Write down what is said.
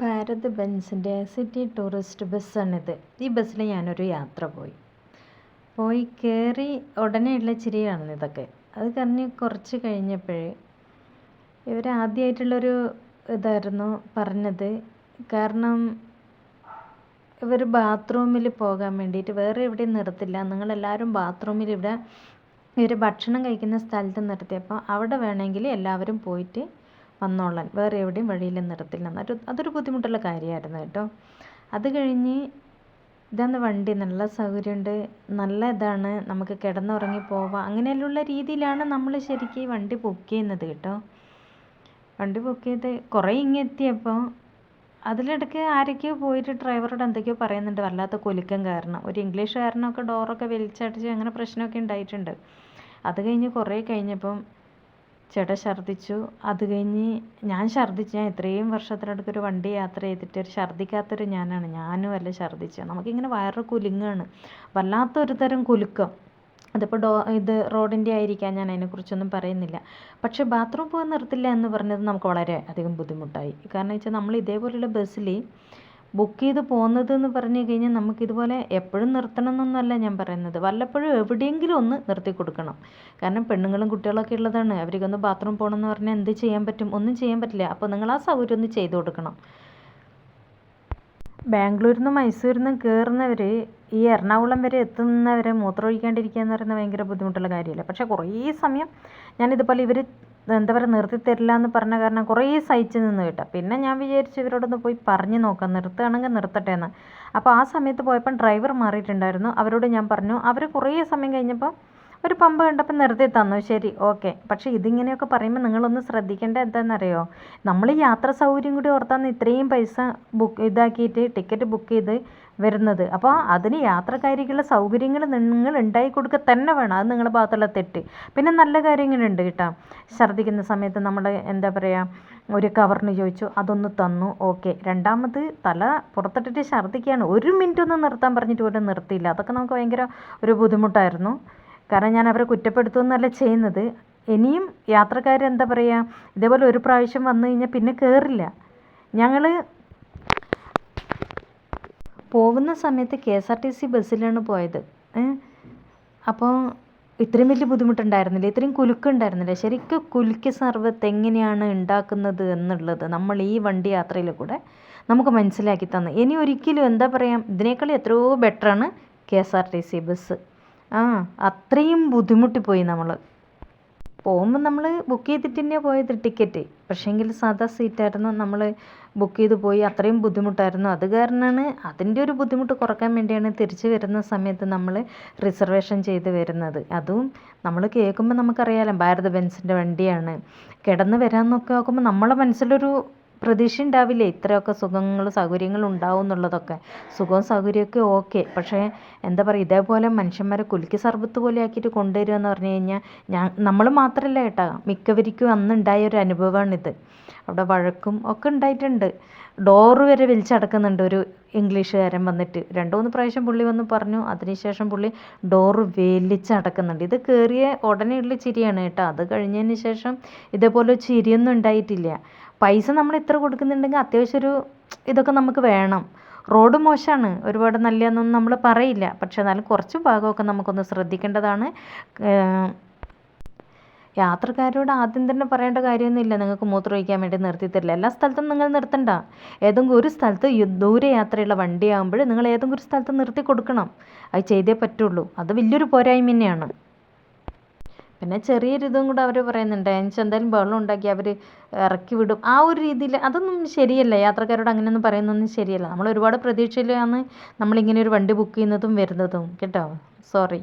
ഭാരത് ബെൻസിന്റെ city tourist ബസ്സാണിത്. ഈ ബസ്സിൽ ഞാനൊരു യാത്ര പോയി. പോയി കയറി ഉടനെയുള്ള ചിരിയാണ് ഇതൊക്കെ. അത് കഴിഞ്ഞ് കുറച്ച് കഴിഞ്ഞപ്പോഴേ ഇവർ ആദ്യമായിട്ടുള്ളൊരു ഇതായിരുന്നു പറഞ്ഞത്. കാരണം ഇവർ ബാത്റൂമിൽ പോകാൻ വേണ്ടിയിട്ട് വേറെ എവിടെയും നിർത്തില്ല. നിങ്ങളെല്ലാവരും ബാത്റൂമിൽ ഇവിടെ ഇവർ ഭക്ഷണം കഴിക്കുന്ന സ്ഥലത്ത് നിർത്തിയപ്പോൾ അവിടെ വേണമെങ്കിൽ എല്ലാവരും പോയിട്ട് വന്നോളാൻ. വേറെ എവിടെയും വഴിയിലും നിർത്തില്ല അതൊരു ബുദ്ധിമുട്ടുള്ള കാര്യമായിരുന്നു കേട്ടോ. അത് കഴിഞ്ഞ് ഇതാണ് വണ്ടി. നല്ല സൗകര്യമുണ്ട്. നല്ല ഇതാണ്. നമുക്ക് കിടന്നുറങ്ങി പോവാം. അങ്ങനെയുള്ള രീതിയിലാണ് നമ്മൾ ശരിക്കും വണ്ടി ബുക്ക് ചെയ്യുന്നത് കേട്ടോ. വണ്ടി ബുക്ക് ചെയ്ത് കുറേ ഇങ്ങെത്തിയപ്പോൾ അതിലിടയ്ക്ക് ആരൊക്കെയോ പോയിട്ട് ഡ്രൈവറോട് എന്തൊക്കെയോ പറയുന്നുണ്ട്. വല്ലാത്ത കുലുക്കം കാരണം. ഒരു ഇംഗ്ലീഷുകാരനൊക്കെ ഡോറൊക്കെ വലിച്ചടിച്ച് അങ്ങനെ പ്രശ്നമൊക്കെ ഉണ്ടായിട്ടുണ്ട്. അത് കഴിഞ്ഞ് കുറേ കഴിഞ്ഞപ്പം ചേട്ടൻ ഛർദ്ദിച്ചു. അത് കഴിഞ്ഞ് ഞാൻ ഛർദ്ദിച്ചു. ഞാൻ ഇത്രയും വർഷത്തിനടുത്തൊരു വണ്ടി യാത്ര ചെയ്തിട്ട് ഒരു ഛർദ്ദിക്കാത്തൊരു ഞാനാണ്. ഞാനും അല്ല ഛർദ്ദിച്ചത്. നമുക്കിങ്ങനെ വയറ് കുലുങ്ങാണ്. വല്ലാത്തൊരു തരം കുലുക്കം. അതിപ്പോൾ ഡോ ഇത് റോഡിന്റെ ആയിരിക്കാം. ഞാൻ അതിനെക്കുറിച്ചൊന്നും പറയുന്നില്ല. പക്ഷേ ബാത്റൂം പോകാൻ നിർത്തില്ല എന്ന് പറഞ്ഞത് നമുക്ക് വളരെ അധികം ബുദ്ധിമുട്ടായി. കാരണം വെച്ചാൽ നമ്മൾ ഇതേപോലെയുള്ള ബസ്സിൽ ബുക്ക് ചെയ്ത് പോകുന്നത് എന്ന് പറഞ്ഞു കഴിഞ്ഞാൽ നമുക്കിതുപോലെ എപ്പോഴും നിർത്തണം എന്നൊന്നുമല്ല ഞാൻ പറയുന്നത്. വല്ലപ്പോഴും എവിടെയെങ്കിലും ഒന്ന് നിർത്തി കൊടുക്കണം. കാരണം പെണ്ണുങ്ങളും കുട്ടികളൊക്കെ ഉള്ളതാണ്. അവർക്കൊന്ന് ബാത്റൂം പോകണം എന്ന് പറഞ്ഞാൽ എന്ത് ചെയ്യാൻ പറ്റും? ഒന്നും ചെയ്യാൻ പറ്റില്ല. അപ്പോൾ നിങ്ങൾ ആ സൗകര്യം ഒന്ന് ചെയ്തു കൊടുക്കണം. ബാംഗ്ലൂരിൽ നിന്ന് മൈസൂരിൽ നിന്ന് കയറുന്നവർ ഈ എറണാകുളം വരെ എത്തുന്നവരെ മൂത്രമൊഴിക്കാണ്ടിരിക്കുക എന്ന് പറയുന്നത് ഭയങ്കര ബുദ്ധിമുട്ടുള്ള കാര്യമല്ല? പക്ഷേ കുറേ സമയം ഞാനിതുപോലെ ഇവർ എന്താ പറയുക നിർത്തി തരില്ല എന്ന് പറഞ്ഞ കാരണം കുറേ സഹിച്ച് നിന്ന് കേട്ടോ. പിന്നെ ഞാൻ വിചാരിച്ചു ഇവരോടൊന്ന് പോയി പറഞ്ഞു നോക്കാം. നിർത്തുകയാണെങ്കിൽ നിർത്തട്ടെ എന്ന് അപ്പോൾ ആ സമയത്ത് പോയപ്പോൾ ഡ്രൈവർ മാറിയിട്ടുണ്ടായിരുന്നു. അവരോട് ഞാൻ പറഞ്ഞു അവർ കുറേ സമയം കഴിഞ്ഞപ്പോൾ ഒരു പമ്പ് കണ്ടപ്പോൾ നിർത്തി തന്നു. ശരി ഓക്കെ. പക്ഷേ ഇതിങ്ങനെയൊക്കെ പറയുമ്പോൾ നിങ്ങളൊന്ന് ശ്രദ്ധിക്കേണ്ട എന്താണെന്നറിയോ? നമ്മൾ യാത്ര സൗകര്യം കൂടി ഓർത്താണ് ഇത്രയും പൈസ ബുക്ക് ഇതാക്കിയിട്ട് ടിക്കറ്റ് ബുക്ക് ചെയ്ത് വരുന്നത്. അപ്പോൾ അതിന് യാത്രക്കാരിക്കുള്ള സൗകര്യങ്ങൾ നിങ്ങൾ ഉണ്ടാക്കി കൊടുക്കുക തന്നെ വേണം. അത് നിങ്ങളുടെ ഭാഗത്തുള്ള തെറ്റ്. പിന്നെ നല്ല കാര്യങ്ങളുണ്ട് കേട്ടോ. ഛർദ്ദിക്കുന്ന സമയത്ത് നമ്മൾ എന്താ പറയുക? ഒരു കവറിന് ചോദിച്ചു അതൊന്ന് തന്നു. ഓക്കെ. രണ്ടാമത് തല പുറത്തിട്ടിട്ട് ഛർദ്ദിക്കുകയാണ്. ഒരു മിനിറ്റ് ഒന്ന് നിർത്താൻ പറഞ്ഞിട്ട് പോലും നിർത്തിയില്ല. അതൊക്കെ നമുക്ക് ഭയങ്കര ഒരു ബുദ്ധിമുട്ടായിരുന്നു. കാരണം ഞാൻ അവരെ കുറ്റപ്പെടുത്തുമെന്നല്ല ചെയ്യുന്നത്. ഇനിയും യാത്രക്കാർ എന്താ പറയുക ഇതേപോലെ ഒരു പ്രാവശ്യം വന്നു കഴിഞ്ഞാൽ പിന്നെ കയറില്ല ഞങ്ങൾ പോകുന്ന സമയത്ത് K S R T C ബസ്സിലാണ് പോയത്. അപ്പോൾ ഇത്രയും വലിയ ബുദ്ധിമുട്ടുണ്ടായിരുന്നില്ല ഇത്രയും കുലുക്കുണ്ടായിരുന്നില്ല. ശരിക്കും കുലുക്കി സർവത്ത് എങ്ങനെയാണ് ഉണ്ടാക്കുന്നത് എന്നുള്ളത് നമ്മൾ ഈ വണ്ടി യാത്രയിൽ കൂടെ നമുക്ക് മനസ്സിലാക്കി തന്നു. ഇനി ഒരിക്കലും എന്താ പറയുക ഇതിനേക്കാൾ എത്രയോ ബെറ്ററാണ് K S R T C bus. ആ അത്രയും ബുദ്ധിമുട്ടിപ്പോയി നമ്മൾ പോകുമ്പോൾ നമ്മൾ ബുക്ക് ചെയ്തിട്ട് തന്നെയാണ് പോയത് ടിക്കറ്റ് പക്ഷേങ്കിൽ സാധാ സീറ്റായിരുന്നു നമ്മൾ ബുക്ക് ചെയ്ത് പോയി അത്രയും ബുദ്ധിമുട്ടായിരുന്നു. അത് കാരണമാണ് അതിന്റെ ഒരു ബുദ്ധിമുട്ട് കുറയ്ക്കാൻ വേണ്ടിയാണ് തിരിച്ചു വരുന്ന സമയത്ത് നമ്മൾ റിസർവേഷൻ ചെയ്ത് വരുന്നത്. അതും നമ്മൾ കേൾക്കുമ്പോൾ നമുക്കറിയാലോ ഭാരത് ബെൻസിന്റെ വണ്ടിയാണ്. കിടന്ന് വരാമെന്നൊക്കെ നോക്കുമ്പോൾ നമ്മളെ മനസ്സിലൊരു പ്രതീക്ഷ ഉണ്ടാവില്ലേ ഇത്രയൊക്കെ സുഖങ്ങൾ സൗകര്യങ്ങൾ ഉണ്ടാവും എന്നുള്ളതൊക്കെ സുഖവും സൗകര്യമൊക്കെ ഓക്കെ. പക്ഷേ എന്താ പറയുക ഇതേപോലെ മനുഷ്യന്മാരെ കുലുക്കി സർബത്ത് പോലെ ആക്കിയിട്ട് കൊണ്ടുവരിക എന്ന് പറഞ്ഞു കഴിഞ്ഞാൽ ഞാൻ നമ്മൾ മാത്രമല്ല കേട്ടോ. മിക്കവർക്കും അന്നുണ്ടായ ഒരു അനുഭവമാണിത്. അവിടെ വഴക്കും ഒക്കെ ഉണ്ടായിട്ടുണ്ട്. ഡോറ് വരെ വലിച്ചടക്കുന്നുണ്ട് ഒരു ഇംഗ്ലീഷുകാരൻ വന്നിട്ട്. രണ്ടു മൂന്ന് പ്രാവശ്യം പുള്ളി വന്ന് പറഞ്ഞു. അതിനുശേഷം പുള്ളി ഡോറ് വലിച്ചടക്കുന്നുണ്ട്. ഇത് കയറിയ ഉടനെയുള്ള ചിരിയാണ് കേട്ടോ. അത് കഴിഞ്ഞതിന് ശേഷം ഇതേപോലെ ചിരിയൊന്നും ഉണ്ടായിട്ടില്ല. പൈസ നമ്മൾ ഇത്ര കൊടുക്കുന്നുണ്ടെങ്കിൽ അത്യാവശ്യം ഒരു ഇതൊക്കെ നമുക്ക് വേണം. റോഡ് മോശമാണ്. ഒരുപാട് നല്ലതെന്നൊന്നും നമ്മൾ പറയില്ല. പക്ഷെ എന്നാലും കുറച്ച് ഭാഗമൊക്കെ നമുക്കൊന്ന് ശ്രദ്ധിക്കേണ്ടതാണ്. യാത്രക്കാരോട് ആദ്യം തന്നെ പറയേണ്ട കാര്യമൊന്നുമില്ല നിങ്ങൾക്ക് മൂത്രമൊഴിക്കാൻ വേണ്ടി നിർത്തി തരില്ല. എല്ലാ സ്ഥലത്തും നിങ്ങൾ നിർത്തണ്ട. ഏതെങ്കിലും ഒരു സ്ഥലത്ത് ദൂരെ യാത്രയുള്ള വണ്ടിയാകുമ്പോൾ നിങ്ങൾ ഏതെങ്കിലും ഒരു സ്ഥലത്ത് നിർത്തി കൊടുക്കണം. അത് ചെയ്തേ പറ്റുള്ളൂ. അത് വലിയൊരു പോരായ്മ തന്നെയാണ്. പിന്നെ ചെറിയൊരു ഇതും കൂടെ അവർ പറയുന്നുണ്ട്. എന്നുവെച്ചാൽ എന്തായാലും ബഹളം ഉണ്ടാക്കി അവർ ഇറക്കി വിടും. ആ ഒരു രീതിയിൽ അതൊന്നും ശരിയല്ല. യാത്രക്കാരോട് അങ്ങനെയൊന്നും പറയുന്നതൊന്നും ശരിയല്ല. നമ്മൾ ഒരുപാട് പ്രതീക്ഷയിലാണ് നമ്മളിങ്ങനെ ഒരു വണ്ടി ബുക്ക് ചെയ്യുന്നതും വരുന്നതും. കേട്ടോ? സോറി